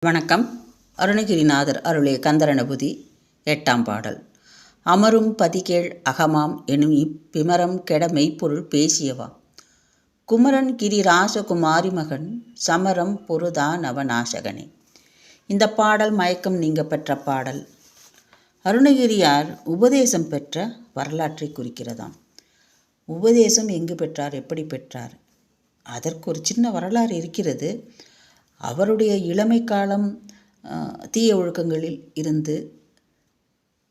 வணக்கம். அருணகிரிநாதர் அருளிய கந்தரனுபுதி எட்டாம் பாடல். அமரும் பதிகேள் அகமாம் எனும் இப்பிமரம் கெட மெய்ப்பொருள் பேசியவா. குமரன் கிரி ராசகுமாரி மகன் சமரம் பொருதா நவநாசகனே. இந்த பாடல் மயக்கம் நீங்க பெற்ற பாடல். அருணகிரியார் உபதேசம் பெற்ற வரலாற்றை குறிக்கிறதாம். உபதேசம் எங்கு பெற்றார் எப்படி பெற்றார்? அதற்கு ஒரு சின்ன வரலாறு இருக்கிறது. அவருடைய இளமை காலம் தீய ஒழுக்கங்களில் இருந்து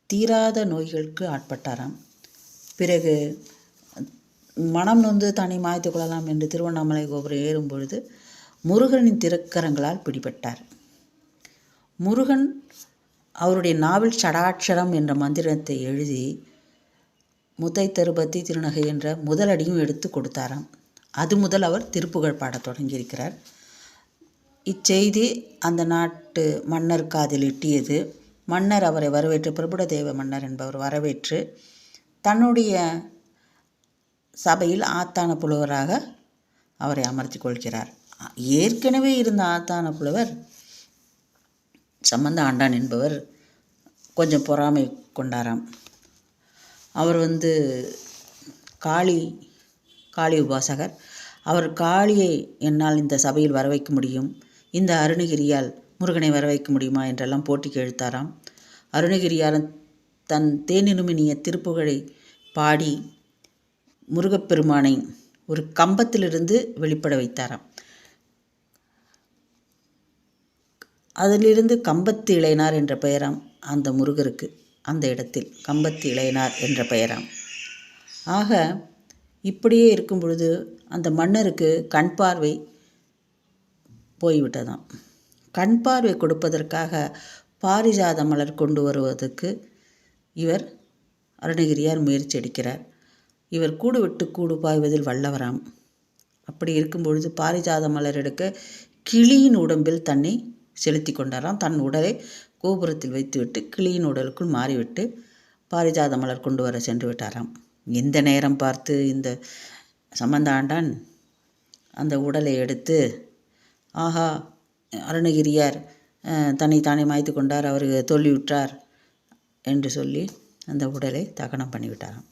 தீராத நோய்களுக்கு ஆட்பட்டாராம். பிறகு மனம் நொந்து தன்னை மாய்த்து கொள்ளலாம் என்று திருவண்ணாமலை கோபுரம் ஏறும் பொழுது முருகனின் திருக்கரங்களால் பிடிபட்டார். முருகன் அவருடைய நாவல் சடாட்சரம் என்ற மந்திரத்தை எழுதி முத்தை தருபத்தி திருநகை என்ற முதலடியும் எடுத்து கொடுத்தாராம். அது முதல் அவர் திருப்புகழ் பாடத் தொடங்கியிருக்கிறார். இச்செய்தி அந்த நாட்டு மன்னர் காதில் எட்டியது. மன்னர் அவரை வரவேற்று பிரபுடதேவ மன்னர் என்பவர் வரவேற்று தன்னுடைய சபையில் ஆத்தான புலவராக அவரை அமர்த்தி கொள்கிறார். ஏற்கனவே இருந்த ஆத்தான புலவர் சம்பந்த ஆண்டான் என்பவர் கொஞ்சம் பொறாமை கொண்டாராம். அவர் வந்து காளி காளி உபாசகர். அவர் காளியை என்னால் இந்த சபையில் வர வைக்க முடியும். இந்த அருணகிரியால் முருகனை வர வைக்க முடியுமா என்றெல்லாம் போட்டிக்கு எழுத்தாராம் அருணகிரியாரன் தன் தேனினுமினிய திருப்புகழை பாடி முருகப்பெருமானை ஒரு கம்பத்திலிருந்து வெளிப்பட வைத்தாராம். அதிலிருந்து கம்பத்து இளையனார் என்ற பெயராம் அந்த முருகருக்கு அந்த இடத்தில் கம்பத்து இளையனார் என்ற பெயராம். ஆக இப்படியே இருக்கும் பொழுது அந்த மன்னருக்கு கண் பார்வை போய்விட்டதாம். கண் பார்வை கொடுப்பதற்காக பாரிஜாத மலர் கொண்டு வருவதற்கு இவர் அருணகிரியார் முயற்சி எடுக்கிறார். இவர் கூடு விட்டு கூடு பாய்வதில் வல்லவராம். அப்படி இருக்கும் பொழுது பாரிஜாத மலர் எடுக்க கிளியின் உடம்பில் தன்னை செலுத்தி கொண்டாராம். தன் உடலை கோபுரத்தில் வைத்துவிட்டு கிளியின் உடலுக்குள் மாறிவிட்டு பாரிஜாத மலர் கொண்டு வர சென்று விட்டாராம். இந்த நேரம் பார்த்து இந்த சம்பந்த ஆண்டான் அந்த உடலை எடுத்து ஆஹா அருணகிரியார் தன்னை தானே மாய்த்து கொண்டார் அவர் தோல்வியுற்றார் என்று சொல்லி அந்த உடலை தகனம் பண்ணிவிட்டாராம்.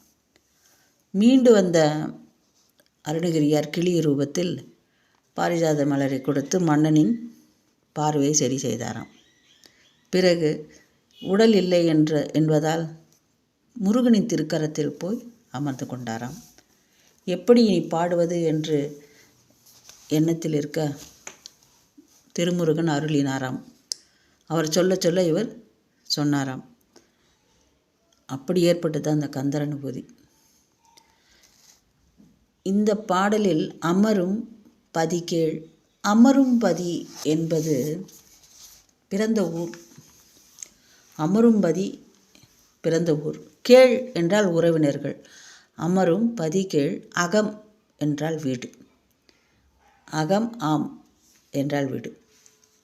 மீண்டு வந்த அருணகிரியார் கிளி ரூபத்தில் பாரிஜாத மலரை கொடுத்து மன்னனின் பார்வையை சரி செய்தாராம். பிறகு உடல் இல்லை என்று என்பதால் முருகனின் திருக்கரத்தில் போய் அமர்ந்து கொண்டாராம். எப்படி இனி பாடுவது என்று எண்ணத்தில் இருக்க திருமுருகன் அருளினாராம். அவர் சொல்ல சொல்ல இவர் சொன்னாராம். அப்படி ஏற்பட்டது அந்த கந்தர் அனுபூதி. இந்த பாடலில் அமரும் பதிகேள் அமரும் பதி என்பது பிறந்த ஊர். அமரும்பதி பிறந்த ஊர். கேள் என்றால் உறவினர்கள். அமரும் பதி கேள் அகம் என்றால் வீடு. அகம் ஆம் என்றால் வீடு.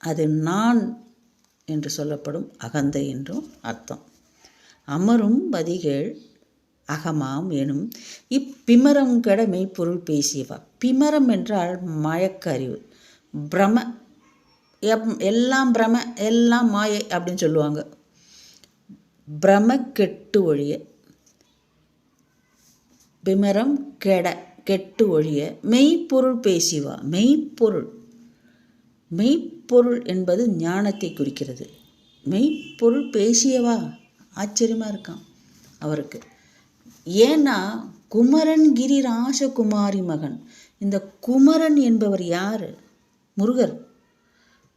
அது நான் என்று சொல்லப்படும் அகந்தை என்றும் அர்த்தம். அமரும் பதிகள் அகமாம் எனும் இப்பிமரம் கெட மெய்ப்பொருள் பேசியவா? பிமரம் என்றால் மயக்க அறிவு. பிரம எப் எல்லாம் பிரம எல்லாம் மாயை அப்படின்னு சொல்லுவாங்க. பிரம கெட்டு ஒழிய பிமரம் கெட கெட்டு ஒழிய மெய்ப்பொருள் பேசிவா மெய்ப்பொருள். மெய்ப்பொருள் என்பது ஞானத்தை குறிக்கிறது. மெய்ப்பொருள் பேசியவா? ஆச்சரியமாக இருக்கான் அவருக்கு. ஏன்னா குமரன் கிரி ராசகுமாரி மகன். இந்த குமரன் என்பவர் யார்? முருகர்.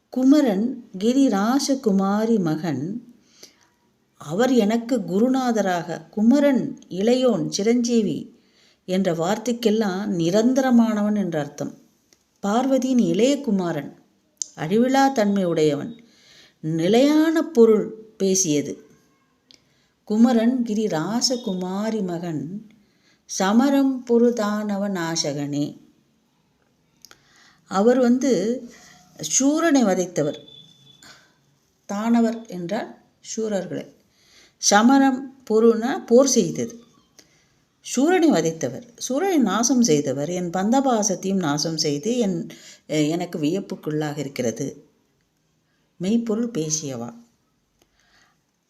குமரன் கிரி ராசகுமாரி மகன். அவர் எனக்கு குருநாதராக. குமரன் இளையோன் சிரஞ்சீவி என்ற வார்த்தைக்கெல்லாம் நிரந்தரமானவன் என்ற அர்த்தம். பார்வதியின் இளைய குமாரன் அழிவிலா தன்மை உடையவன் நிலையான பொருள் பேசியது. குமரன் கிரி ராசகுமாரி மகன் சமரம் பொருதானவ நாசகனே அவர் வந்து சூரனை வதைத்தவர். தானவர் என்றால் சூரர்களை. சமரம் பொருனா போர் செய்தது. சூரனை வதைத்தவர். சூரனை நாசம் செய்தவர். என் பந்தபாசத்தையும் நாசம் செய்து என் எனக்கு வியப்புக்குள்ளாக இருக்கிறது. மெய்ப்பொருள் பேசியவா?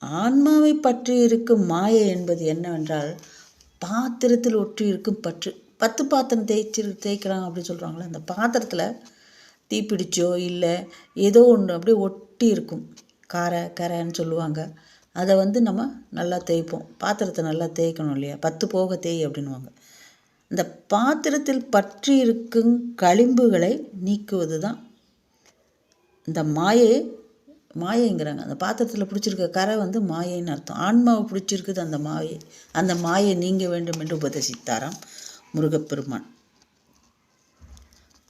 ஆன்மாவை பற்றி இருக்கும் மாயை என்பது என்னவென்றால் பாத்திரத்தில் ஒற்றி இருக்கும் பற்று. பத்து பாத்திரம் தேய்ச்சி தேய்க்கிறான் அப்படின்னு சொல்கிறாங்களே அந்த பாத்திரத்தில் தீப்பிடிச்சோ இல்லை ஏதோ ஒன்று அப்படியே ஒட்டி இருக்கும். காரை கரைன்னு சொல்லுவாங்க. அதை வந்து நம்ம நல்லா தேய்ப்போம். பாத்திரத்தை நல்லா தேய்க்கணும் இல்லையா? பத்து போக தேய் அப்படின்வாங்க இந்த பாத்திரத்தில் பற்றி இருக்கும் களிம்புகளை நீக்குவது தான் இந்த மாயை மாயைங்கிறாங்க. அந்த பாத்திரத்தில் பிடிச்சிருக்க கரை வந்து மாயைன்னு அர்த்தம். ஆன்மாவை பிடிச்சிருக்குது அந்த மாயை. அந்த மாயை நீங்க வேண்டும் என்று உபதேசித்தாராம் முருகப்பெருமான்.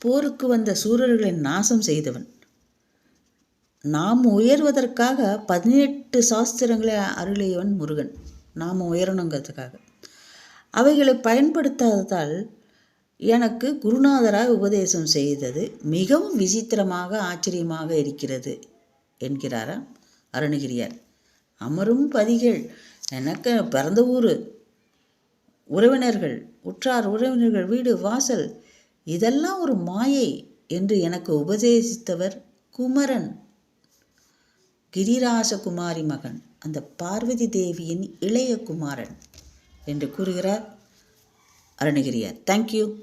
போருக்கு வந்த சூரர்களை நாசம் செய்தவன். நாம் உயர்வதற்காக பதினெட்டு சாஸ்திரங்களை அருளியவன் முருகன். நாம் உயரணுங்கிறதுக்காக. அவைகளை பயன்படுத்தாததால் எனக்கு குருநாதராக உபதேசம் செய்தது மிகவும் விசித்திரமாக ஆச்சரியமாக இருக்கிறது என்கிறாரா அருணகிரியார். அமரும் பதிகள். எனக்கு பிறந்த ஊர். உறவினர்கள் உற்றார் உறவினர்கள் வீடு வாசல். இதெல்லாம் ஒரு மாயை என்று எனக்கு உபதேசித்தவர் குமரன். கிரிராசகுமாரி மகன் அந்த பார்வதி தேவியின் இளைய குமாரன் என்று கூறுகிறார் அருணகிரியார். தேங்க்யூ